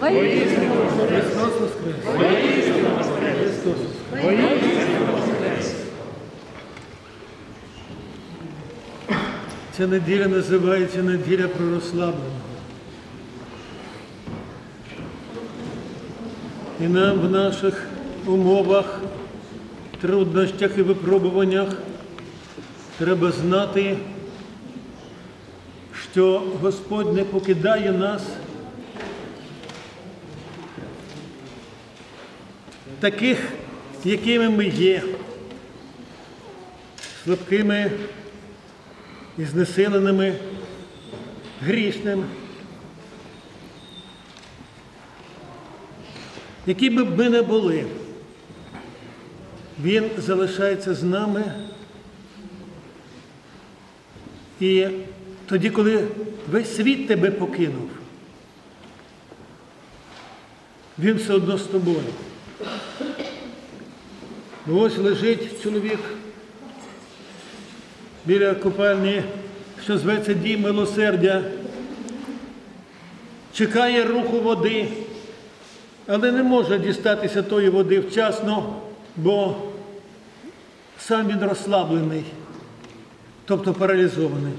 Христос Воскрес! Ця неділя називається неділя про розслабленого. І нам в наших умовах, труднощах і випробуваннях треба знати, що Господь не покидає нас таких, якими ми є, слабкими і знесиленими, грішними. Які би ми не були, Він залишається з нами. І тоді, коли весь світ тебе покинув, він все одно з тобою. Ну, Ось лежить чоловік біля купальні, що зветься дім милосердя, чекає руху води, але не може дістатися тої води вчасно, бо сам він розслаблений, тобто паралізований.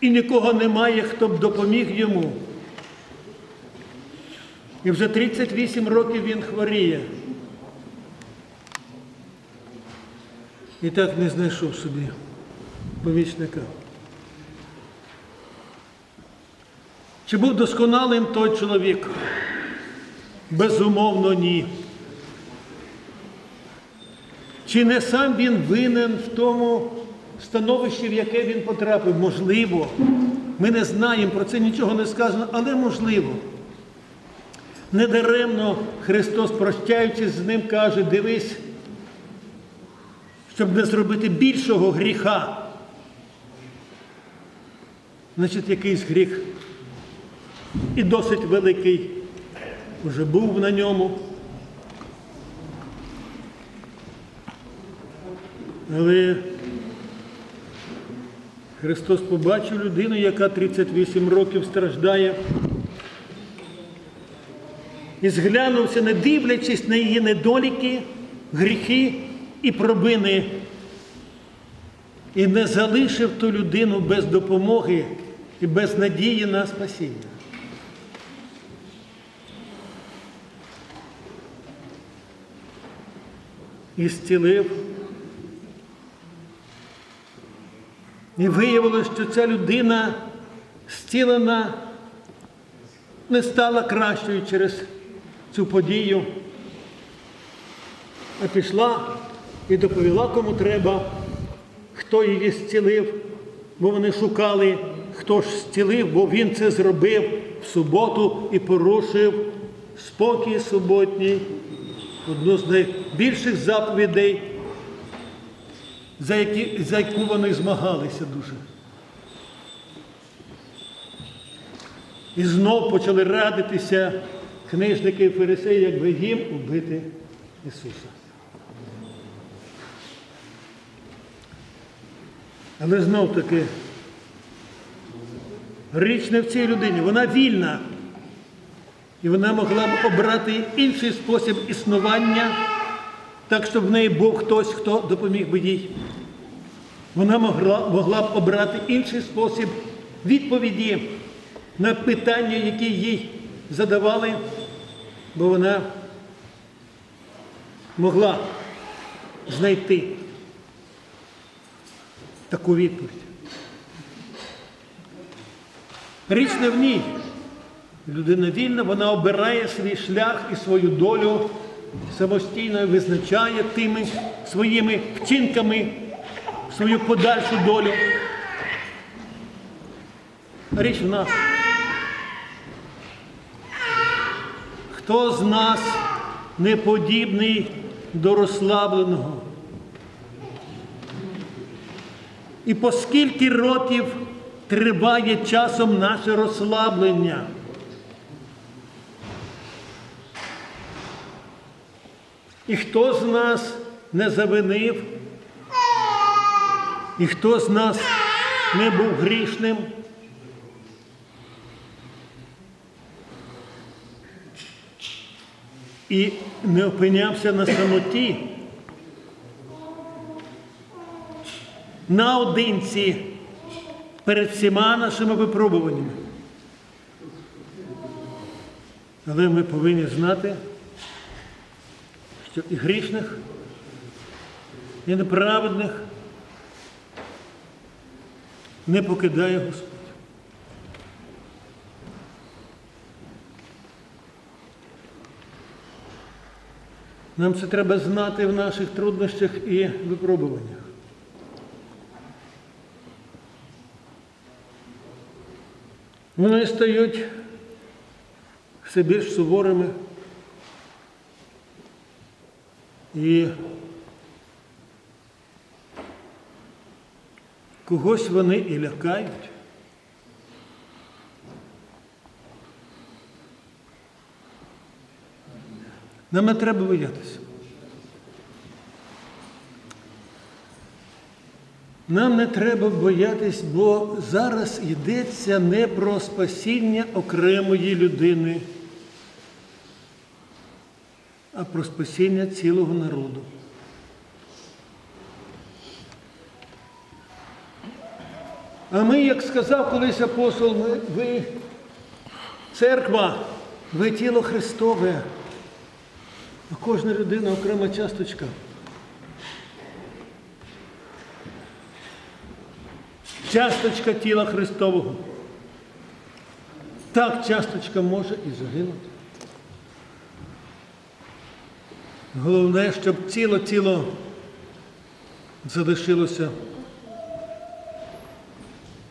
І нікого немає, хто б допоміг йому. І вже 38 років він хворіє. І так не знайшов собі помічника. Чи був досконалим той чоловік? Безумовно, ні. Чи не сам він винен в тому становищі, в яке він потрапив? Можливо. Ми не знаємо, про це нічого не сказано, але можливо. Недаремно Христос, прощаючись з ним, каже, дивись, щоб не зробити більшого гріха. Значить, якийсь гріх і досить великий вже був на ньому. Але Христос побачив людину, яка 38 років страждає. І зглянувся, не дивлячись на її недоліки, гріхи і пробини. І не залишив ту людину без допомоги і без надії на спасіння. І зцілив. І виявилось, що ця людина зцілена не стала кращою через цю подію, а пішла і доповіла кому треба, хто її зцілив, бо вони шукали, хто ж зцілив, бо він це зробив в суботу і порушив спокій суботній, одну з найбільших заповідей, за, які, за яку вони змагалися дуже. І знов почали радитися книжники і фарисеї, як би їм убити Ісуса. Але знов таки річ не в цій людині, вона вільна. І вона могла б обрати інший спосіб існування, так, щоб в неї був хтось, хто допоміг би їй. Вона могла, могла б обрати інший спосіб відповіді на питання, які їй задавали, бо вона могла знайти таку відповідь. Річ не в ній. Людина вільна, вона обирає свій шлях і свою долю, самостійно визначає тими своїми вчинками свою подальшу долю. Річ в нас. Хто з нас не подібний до розслабленого? І по скільки років триває часом наше розслаблення? І хто з нас не завинив? І хто з нас не був грішним? І не опинявся на самоті, наодинці перед всіма нашими випробуваннями. Але ми повинні знати, що і грішних, і неправедних не покидає Господь. Нам це треба знати в наших труднощах і випробуваннях. Вони стають все більш суворими і когось вони і лякають. Нам не треба боятися. Нам не треба боятись, бо зараз йдеться не про спасіння окремої людини, а про спасіння цілого народу. А ми, як сказав колись апостол, ми, ви церква, ви тіло Христове, а кожна людина окрема часточка. Часточка тіла Христового. Так часточка може і загинути. Головне, щоб ціло тіло залишилося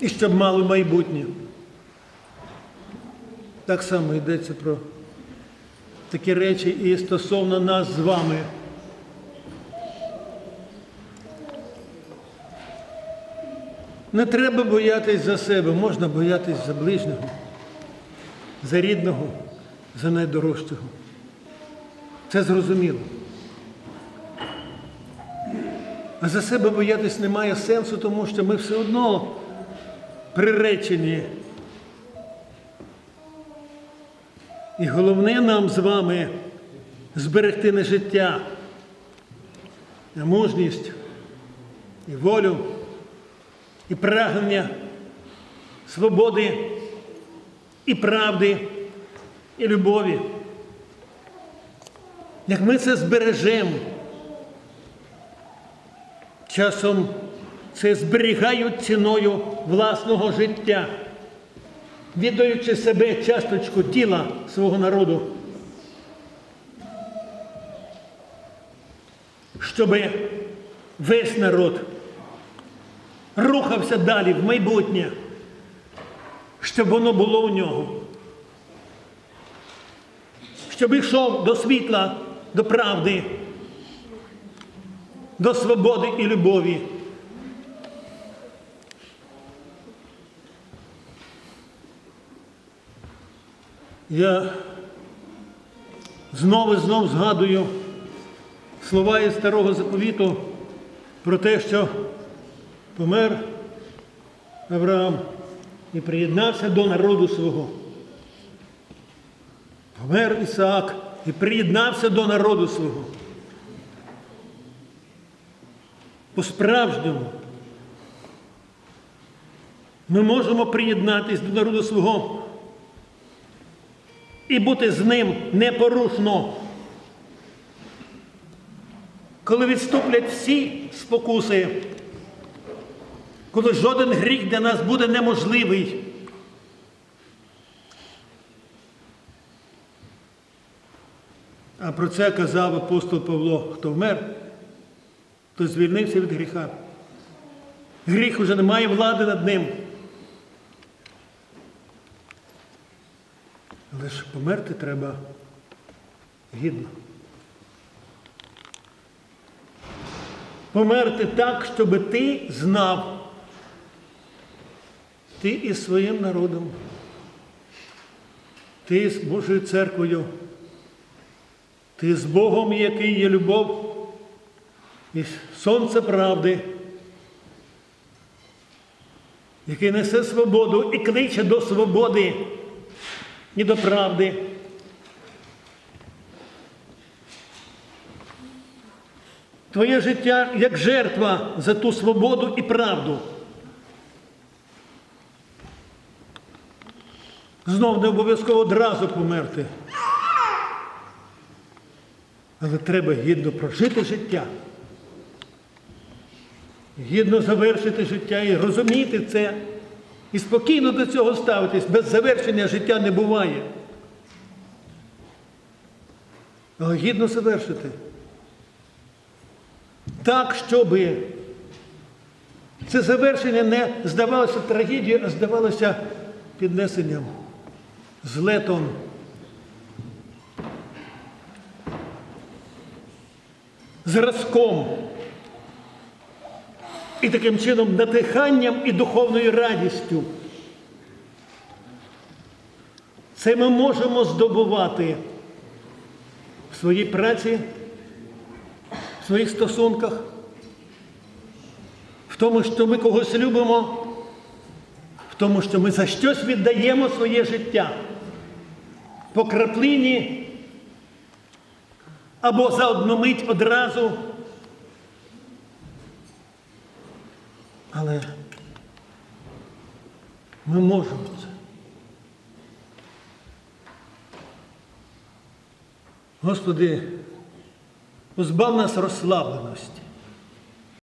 і щоб мало майбутнє. Так само йдеться про такі речі і стосовно нас з вами. Не треба боятись за себе, можна боятись за ближнього, за рідного, за найдорожчого. Це зрозуміло. А за себе боятись немає сенсу, тому що ми все одно приречені. І головне нам з вами зберегти не життя, а мужність і волю, і прагнення свободи, і правди, і любові. Як ми це збережемо, часом це зберігають ціною власного життя, віддаючи себе часточку тіла свого народу, щоб весь народ рухався далі в майбутнє, щоб воно було у нього, щоб йшов до світла, до правди, до свободи і любові. Я знову і знову згадую слова із старого заповіту про те, що помер Авраам і приєднався до народу свого. Помер Ісаак і приєднався до народу свого. По-справжньому ми можемо приєднатись до народу свого і бути з ним непорушно. Коли відступлять всі спокуси, коли жоден гріх для нас буде неможливий. А про це казав апостол Павло, хто вмер, то звільнився від гріха. Гріх уже не має влади над ним. Але ж померти треба гідно. Померти так, щоб ти знав, ти із своїм народом, ти з Божою церквою, ти з Богом, який є любов, і сонце правди, який несе свободу і кличе до свободи ні до правди. Твоє життя як жертва за ту свободу і правду. Знов не обов'язково одразу померти. Але треба гідно прожити життя. Гідно завершити життя і розуміти це. І спокійно до цього ставитись. Без завершення життя не буває. Але гідно завершити. Так, щоб це завершення не здавалося трагедією, а здавалося піднесенням, злетом. Зразком і таким чином надиханням і духовною радістю. Це ми можемо здобувати в своїй праці, в своїх стосунках, в тому, що ми когось любимо, в тому, що ми за щось віддаємо своє життя по краплині або за одну мить одразу. Але ми можемо це. Господи, позбав нас розслабленості.